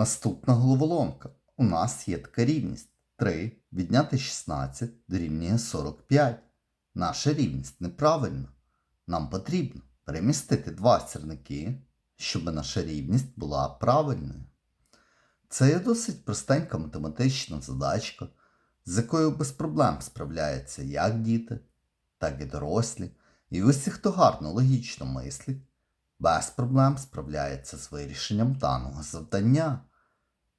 Наступна головоломка. У нас є така рівність. 3 відняти 16 дорівнює 45. Наша рівність неправильна. Нам потрібно перемістити два сірники, щоб наша рівність була правильною. Це є досить простенька математична задачка, з якою без проблем справляються як діти, так і дорослі, і усі, хто гарно логічно мислить, без проблем справляється з вирішенням даного завдання.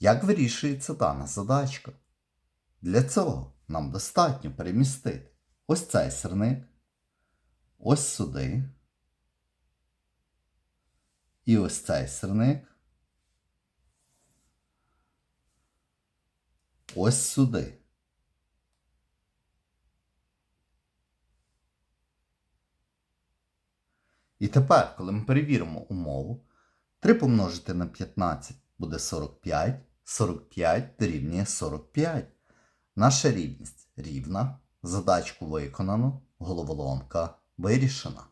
Як вирішується дана задачка? Для цього нам достатньо перемістити ось цей сирник, ось сюди, і ось цей сирник, ось сюди. І тепер, коли ми перевіримо умову, 3 помножити на 15 буде 45, 45 дорівнює 45. Наша рівність рівна, задачку виконано, головоломка вирішена.